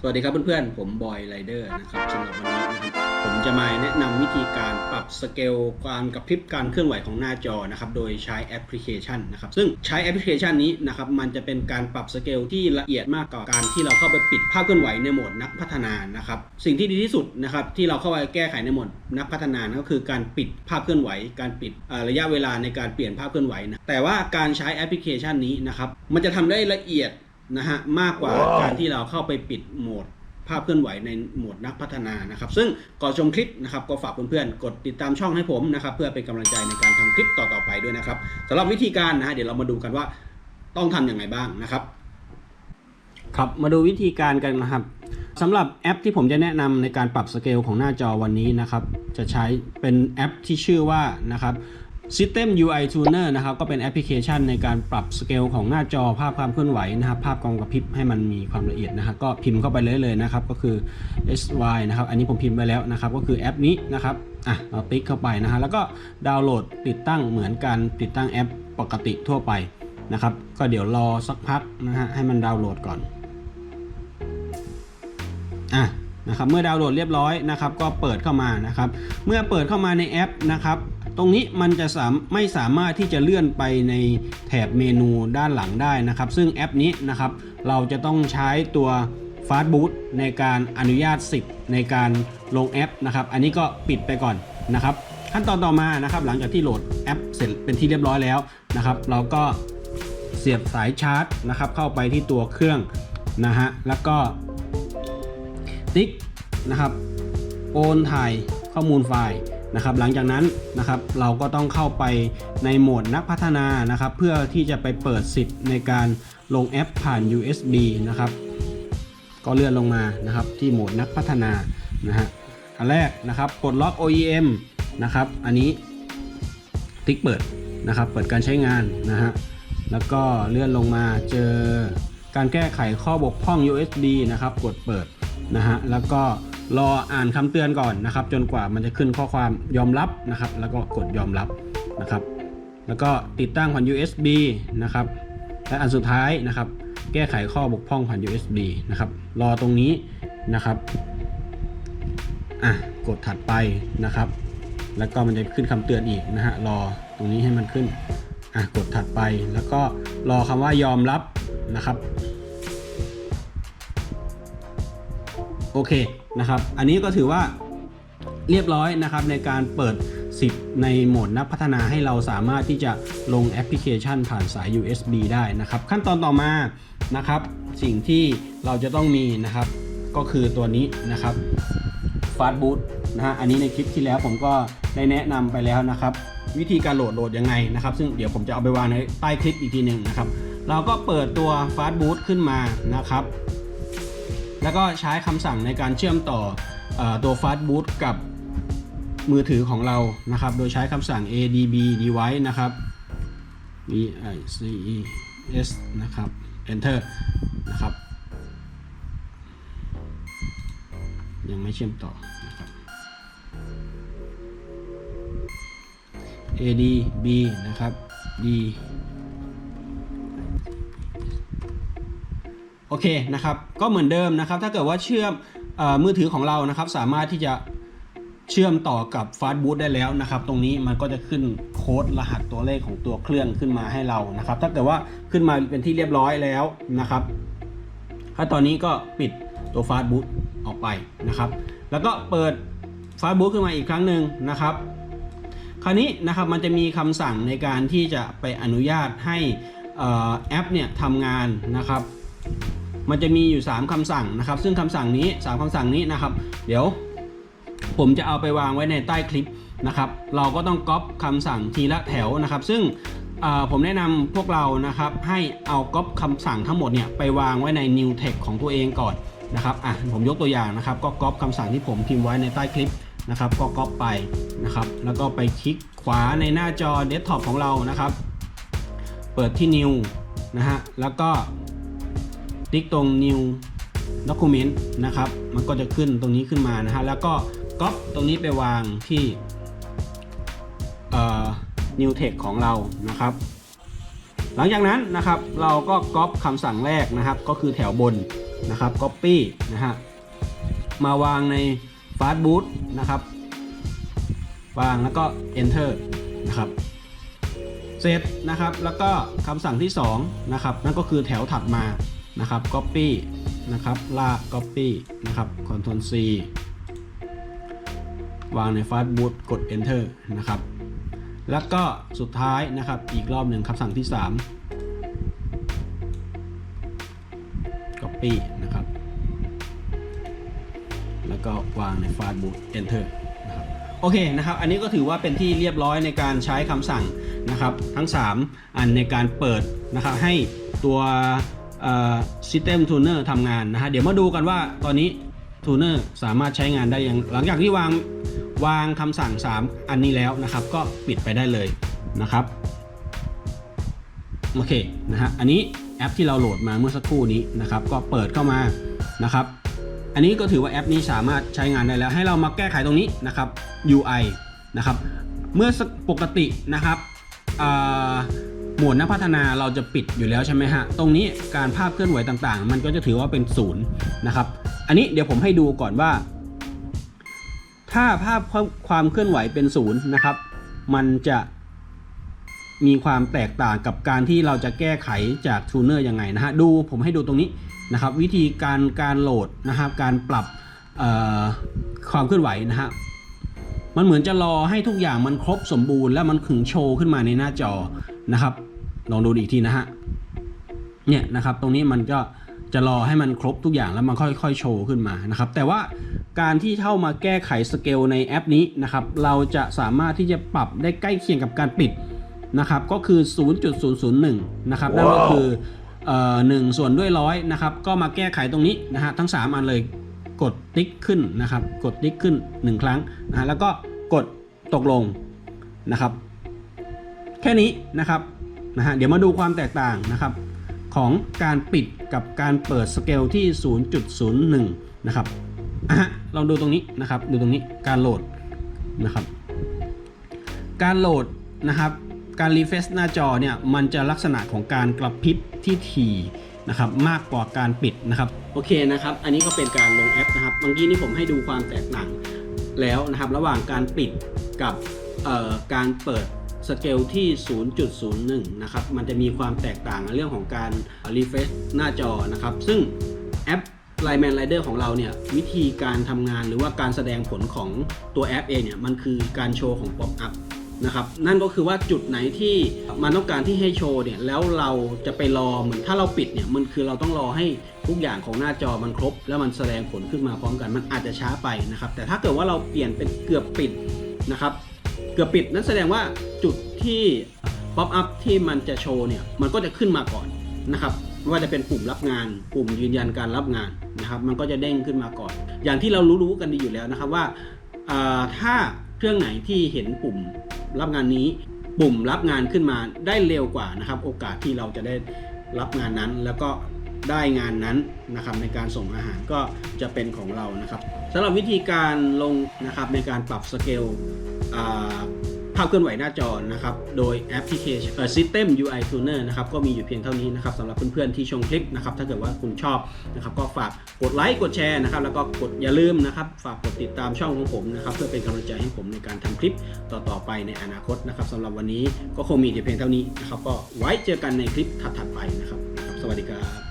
สวัสดีครับเพื่อนๆ ผมบอยไรเดอร์นะครับสำหรับวันนี้นะครับผมจะมาแนะนำวิธีการปรับสเกลการกระพริบการเคลื่อนไหวของหน้าจอนะครับโดยใช้แอปพลิเคชันนะครับซึ่งใช้แอปพลิเคชันนี้นะครับมันจะเป็นการปรับสเกลที่ละเอียดมากกว่าการที่เราเข้าไปปิดภาพเคลื่อนไหวในโหมดนักพัฒนานะครับสิ่งที่ดีที่สุดนะครับที่เราเข้าไปแก้ไขในโหมดนักพัฒนาก็คือการปิดภาพเคลื่อนไหว การปิดระยะเวลาในการเปลี่ยนภาพเคลื่อนไหวนะแต่ว่าการใช้แอปพลิเคชันนี้นะครับมันจะทำได้ละเอียด นะฮะมากกว่าการที่เราเข้าไปปิดโหมดภาพเคลื่อนไหวในโหมดนักพัฒนานะครับ ซึ่งก่อนชมคลิปนะครับก็ฝากเพื่อนๆ กดติดตามช่องให้ผมนะครับ เพื่อเป็นกำลังใจในการทำคลิปต่อๆไปด้วยนะครับสำหรับวิธีการนะฮะเดี๋ยวเรามาดูกันว่าต้องทำอย่างไรบ้างนะครับ ครับมาดูวิธีการกันนะครับสำหรับแอปที่ผมจะแนะนำในการปรับสเกลของหน้าจอวันนี้นะครับ จะใช้เป็นแอปที่ชื่อว่านะครับ System UI Tuner นะครับก็เป็นแอปพลิเคชันในการปรับสเกลของหน้าจอภาพความเคลื่อนไหวนะครับภาพกองกระพริบให้มันมีความละเอียดนะครับก็พิมพ์เข้าไปเลยเลยนะครับก็คือ SY นะครับอันนี้ผมพิมพ์ไปแล้วนะครับก็คือแอปนี้นะครับอะเราติ๊กเข้าไปนะฮะแล้วก็ดาวน์โหลดติดตั้งเหมือนการติดตั้งแอปปกติทั่วไปนะครับก็เดี๋ยวรอสักพักนะฮะให้มันดาวน์โหลดก่อนอะนะครับเมื่อดาวน์โหลดเรียบร้อยนะครับก็เปิดเข้ามานะครับเมื่อเปิดเข้ามาในแอปนะครับ ตรงนี้มันจะมไม่สามารถที่จะเลื่อนไปในแถบเมนูด้านหลังได้นะครับ ซึ่งแอปนี้นะครับ เราจะต้องใช้ตัว Fast Boot ในการอนุญาตสิทธิ์ในการลงแอปนะครับ อันนี้ก็ปิดไปก่อนนะครับ ขั้นตอนต่อมานะครับ หลังจากที่โหลดแอปเสร็จเป็นที่เรียบร้อยแล้วนะครับ เราก็เสียบสายชาร์จนะครับ เข้าไปที่ตัวเครื่องนะฮะแล้วก็ติ๊กนะครับ โอนถ่ายข้อมูลไฟล์ นะครับหลังจากนั้นนะครับเราก็ต้องเข้าไปในโหมดนักพัฒนานะครับ เพื่อที่จะไปเปิดสิทธิ์ในการลงแอปผ่าน USB นะครับก็เลื่อนลงมานะครับที่โหมดนักพัฒนานะฮะอันแรกนะครับปลดล็อก OEM นะครับอันนี้ติ๊กเปิดนะครับเปิดการใช้งานนะฮะแล้วก็เลื่อนลงมาเจอการแก้ไขข้อบกพร่อง USB นะครับกดเปิดนะฮะแล้วก็ รออ่านคำเตือนก่อนนะครับ จนกว่ามันจะขึ้นข้อความยอมรับนะครับ แล้วก็กดยอมรับนะครับ แล้วก็ติดตั้งผ่าน USB นะครับและอันสุดท้ายนะครับ แก้ไขข้อบกพร่องผ่าน USB นะครับ รอตรงนี้นะครับอะกดถัดไปนะครับ แล้วก็มันจะขึ้นคำเตือนอีกนะฮะรอตรงนี้ให้มันขึ้นอะกดถัดไปแล้วก็รอคำว่ายอมรับนะครับ โอเค นะครับ อันนี้ก็ถือว่าเรียบร้อยนะครับในการเปิดสิทธิ์ในโหมดนักพัฒนาให้เราสามารถที่จะลงแอปพลิเคชันผ่านสาย USB ได้นะครับ ขั้นตอนต่อมานะครับ สิ่งที่เราจะต้องมีนะครับ ก็คือตัวนี้นะครับ Fast Boot นะฮะอันนี้ในคลิปที่แล้วผมก็ได้แนะนำไปแล้วนะครับ วิธีการโหลดโหลดยังไงนะครับ ซึ่งเดี๋ยวผมจะเอาไปวางในใต้คลิปอีกทีหนึ่งนะครับ เราก็เปิดตัว Fast Boot ขึ้นมานะครับ แล้วก็ใช้คำสั่งในการเชื่อมต่ออตัว Fast Boot กับมือถือของเรานะครับ โดยใช้คำสั่ง adb device นะครับ v i c e s นะครับ enter นะครับ ยังไม่เชื่อมต่อนะครับ adb นะครับ d โอเคนะครับ ก็เหมือนเดิมนะครับ ถ้าเกิดว่าเชื่อมอมือถือของเรานะครับ สามารถที่จะเชื่อมต่อกับ Fast Boot ได้แล้วนะครับ ตรงนี้มันก็จะขึ้นโค้ดรหัสตัวเลขของตัวเครื่องขึ้นมาให้เรานะครับ ถ้าเกิดว่าขึ้นมาเป็นที่เรียบร้อยแล้วนะครับถ้าตอนนี้ก็ปิดตัว Fast Boot ออกไปนะครับ แล้วก็เปิด Fast Boot ขึ้นมาอีกครั้งหนึ่งนะครับ คราวนี้นะครับมันจะมีคำสั่งในการที่จะไปอนุญาตให้แอปเนี่ยทำงานนะครับ มันจะมีอยู่ 3คำสั่งนะครับ ซึ่งคำสั่งนี้ 3คำสั่งนี้นะครับ เดี๋ยวผมจะเอาไปวางไว้ในใต้คลิปนะครับ เราก็ต้องก๊อปคำสั่งทีละแถวนะครับ ซึ่งผมแนะนำพวกเรานะครับให้เอาก๊อปคำสั่งทั้งหมดเนี่ยไปวางไว้ใน New Text ของตัวเองก่อนนะครับอะผมยกตัวอย่างนะครับ ก็ก๊อปคำสั่งที่ผมพิมพ์ไว้ในใต้คลิปนะครับก็ก๊อปไปนะครับ แล้วก็ไปคลิกขวาในหน้าจอเดสก์ท็อปของเรานะครับ เปิดที่ New นะฮะแล้วก็ ติ๊กตรง new document นะครับ มันก็จะขึ้นตรงนี้ขึ้นมานะฮะ แล้วก็ก๊อปตรงนี้ไปวางที่ new text ของเรานะครับ หลังจากนั้นนะครับเราก็ก๊อปคำสั่งแรกนะครับ ก็คือแถวบนนะครับ Copy นะฮะ มาวางใน Fast Boot นะครับ วางแล้วก็ Enter นะครับเสร็จนะครับแล้วก็คำสั่งที่2นะครับนั่นก็คือแถวถัดมา นะครับ Copy นะครับ ลาก Copy นะครับ Ctrl C วางใน Fast Boot กด Enter นะครับ แล้วก็สุดท้ายนะครับอีกรอบหนึ่งคำสั่งที่ 3 Copy นะครับ แล้วก็วางใน Fast Boot Enter นะครับโอเคนะครับ อันนี้ก็ถือว่าเป็นที่เรียบร้อยในการใช้คำสั่งนะครับ ทั้ง 3 อันในการเปิดนะครับให้ตัว System Tuner ทำงานนะฮะเดี๋ยวมาดูกันว่าตอนนี้ Tuner สามารถใช้งานได้ยังหลังจากที่วางวางคำสั่ง 3 อันนี้แล้วนะครับ ก็ปิดไปได้เลยนะครับโอเคนะฮะอันนี้แอปที่เราโหลดมาเมื่อสักครู่นี้นะครับ ก็เปิดเข้ามานะครับ อันนี้ก็ถือว่าแอปนี้สามารถใช้งานได้แล้ว ให้เรามาแก้ไขตรงนี้นะครับ UI นะครับ เมื่อสักปกตินะครับอ่า หมวดนักพัฒนาเราจะปิดอยู่แล้วใช่ไหมฮะ ตรงนี้การภาพเคลื่อนไหวต่างๆ มันก็จะถือว่าเป็นศูนย์นะครับ อันนี้เดี๋ยวผมให้ดูก่อนว่า ถ้าภาพความเคลื่อนไหวเป็นศูนย์นะครับ มันจะมีความแตกต่างกับการที่เราจะแก้ไขจากทูเนอร์ยังไงนะฮะ ดูผมให้ดูตรงนี้นะครับ วิธีการการโหลดนะครับ การปรับความเคลื่อนไหวนะฮะมันเหมือนจะรอให้ทุกอย่างมันครบสมบูรณ์แล้วมันถึงโชว์ขึ้นมาในหน้าจอนะครับ ลองดูอีกทีนะฮะเนี่ยนะครับตรงนี้มันก็จะรอให้มันครบทุกอย่างแล้วมันค่อยๆโชว์ขึ้นมานะครับแต่ว่าการที่เข้ามาแก้ไขสเกลในแอปนี้นะครับเราจะสามารถที่จะปรับได้ใกล้เคียงกับการปิดนะครับก็คือ 0.001 นะครับ นั่นก็คือเอ่อหนึ่งส่วนด้วยร้อยนะครับ ก็มาแก้ไขตรงนี้นะฮะทั้ง 3 อันเลยกดติ๊กขึ้นนะครับ กดติ๊กขึ้น 1 ครั้งนะฮะแล้วก็กดตกลงนะครับ แค่นี้นะครับ นะฮะเดี๋ยวมาดูความแตกต่างนะครับของการปิดกับการเปิดสเกลที่ 0.01 นะครับอะฮะลองดูตรงนี้นะครับดูตรงนี้การโหลดนะครับการโหลดนะครับการรีเฟซหน้าจอเนี่ยมันจะลักษณะของการกระพริบที่ถี่นะครับมากกว่าการปิดนะครับโอเคนะครับ อันนี้ก็เป็นการลงแอปนะครับเมื่อกี้นี่ผมให้ดูความแตกต่างแล้วนะครับ ระหว่างการปิดกับการเปิด สเกลที่ 0.01 นะครับ มันจะมีความแตกต่างในเรื่องของการรีเฟซหน้าจอนะครับ ซึ่งแอป Line Man Rider ของเราเนี่ย วิธีการทำงานหรือว่าการแสดงผลของตัวแอปเองเนี่ย มันคือการโชว์ของ Pop Up นะครับ นั่นก็คือว่าจุดไหนที่มันต้องการที่ให้โชว์เนี่ย แล้วเราจะไปรอเหมือนถ้าเราปิดเนี่ย มันคือเราต้องรอให้ทุกอย่างของหน้าจอมันครบ แล้วมันแสดงผลขึ้นมาพร้อมกัน มันอาจจะช้าไปนะครับ แต่ถ้าเกิดว่าเราเปลี่ยนเป็นเกือบปิดนะครับ กือบปิดนั่นแสดงว่าจุดที่ป๊อปอัพที่มันจะโชว์เนี่ยมันก็จะขึ้นมาก่อนนะครับไม่ว่าจะเป็นปุ่มรับงาน ปุ่มยืนยันการรับงานนะครับมันก็จะเด้งขึ้นมาก่อน อย่างที่เรารู้ๆกันดีอยู่แล้วนะครับว่าถ้าเครื่องไหนที่เห็นปุ่มรับงานนี้ ปุ่มรับงานขึ้นมาได้เร็วกว่านะครับโอกาสที่เราจะได้รับงานนั้นแล้วก็ได้งานนั้นนะครับในการส่งอาหารก็จะเป็นของเรานะครับสำหรับวิธีการลงนะครับในการปรับสเกล ภาพเคลื่อนไหวหน้าจอนะครับ โดยแอปพลิเคชัน System UI Tuner นะครับ ก็มีอยู่เพียงเท่านี้นะครับสำหรับเพื่อนๆที่ชมคลิปนะครับ ถ้าเกิดว่าคุณชอบนะครับ ก็ฝากกดไลค์ กดแชร์นะครับ แล้วก็กดอย่าลืมนะครับ ฝากกดติดตามช่องของผมนะครับ เพื่อเป็นกำลังใจให้ผมในการทำคลิปต่อๆไปในอนาคตนะครับสำหรับวันนี้ก็คงมีแต่เพียงเท่านี้นะครับ ก็ไว้เจอกันในคลิปถัดๆไปนะครับ สวัสดีครับ